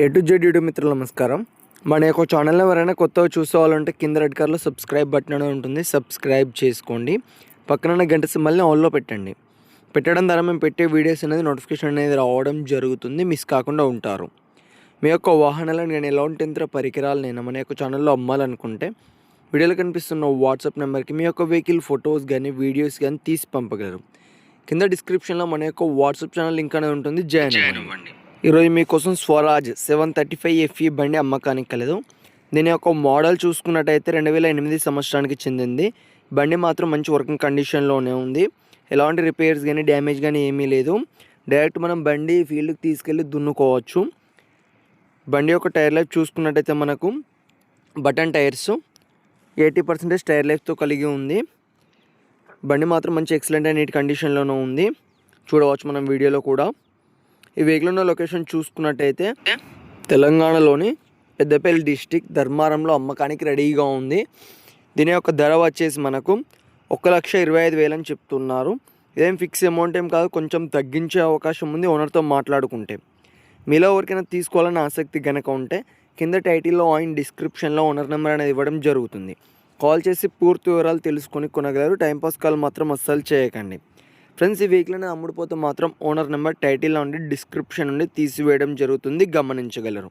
A to Z YouTube మిత్రులు నమస్కారం. మన యొక్క ఛానల్ ఎవరైనా కొత్తగా చూసుకోవాలంటే కింద రెడ్ కలర్లో సబ్స్క్రైబ్ బటన్ అనేది ఉంటుంది. సబ్స్క్రైబ్ చేసుకోండి. పక్కన గంట సింబల్ని ఆన్లో పెట్టండి. పెట్టడం ద్వారా మేము పెట్టే వీడియోస్ అనేది నోటిఫికేషన్ అనేది రావడం జరుగుతుంది. మిస్ కాకుండా ఉంటారు. మీ యొక్క వాహనాలను కానీ ఎలాంటి యంత్ర పరికరాలు నేను మన యొక్క ఛానల్లో అమ్మాలనుకుంటే వీడియోలో కనిపిస్తున్న వాట్సాప్ నెంబర్కి మీ యొక్క వెహికల్ ఫొటోస్ కానీ వీడియోస్ కానీ తీసి పంపగలరు. కింద డిస్క్రిప్షన్లో మన యొక్క వాట్సాప్ ఛానల్ లింక్ అనేది ఉంటుంది. జాయిన్ అవ్వండి ఈరోజు మీకోసం Swaraj seven thirty five FE బండి అమ్మకానికి కలదు. దీని యొక్క మోడల్ చూసుకున్నట్టయితే రెండు వేల ఎనిమిది సంవత్సరానికి చెందింది. బండి మాత్రం మంచి వర్కింగ్ కండిషన్లోనే ఉంది. ఎలాంటి రిపేర్స్ కానీ డ్యామేజ్ కానీ ఏమీ లేదు. డైరెక్ట్ మనం బండి ఫీల్డ్కి తీసుకెళ్ళి దున్నుకోవచ్చు. బండి యొక్క టైర్ లైఫ్ చూసుకున్నట్టయితే మనకు button tyres eighty percentage tyre లైఫ్తో కలిగి ఉంది. బండి మాత్రం మంచి ఎక్సలెంట్ అండ్ నీట్ కండిషన్లోనే ఉంది. చూడవచ్చు మనం వీడియోలో కూడా. ఈ వెహికల్ ఉన్న లొకేషన్ చూసుకున్నట్టయితే తెలంగాణలోని పెద్దపల్లి డిస్టిక్ ధర్మారంలో అమ్మకానికి రెడీగా ఉంది. దీని యొక్క ధర వచ్చేసి మనకు ఒక లక్ష ఇరవై ఐదు వేలు అని చెప్తున్నారు. ఇదేం ఫిక్స్ అమౌంట్ ఏం కాదు కొంచెం తగ్గించే అవకాశం ఉంది ఓనర్తో మాట్లాడుకుంటే. మీలో ఎవరికైనా తీసుకోవాలని ఆసక్తి కనుక ఉంటే కింద టైటిల్లో ఆయిన్ డిస్క్రిప్షన్లో ఓనర్ నెంబర్ అనేది ఇవ్వడం జరుగుతుంది. కాల్ చేసి పూర్తి వివరాలు తెలుసుకొని కొనగలరు. టైంపాస్ కాల్ మాత్రం అస్సలు చేయకండి. ఫ్రెండ్స్ ఈ వెహికల్ని అమ్ముడుపోతే మాత్రం ఓనర్ నెంబర్ టైటిల్లో ఉండి డిస్క్రిప్షన్ నుండి తీసివేయడం జరుగుతుంది. గమనించగలరు.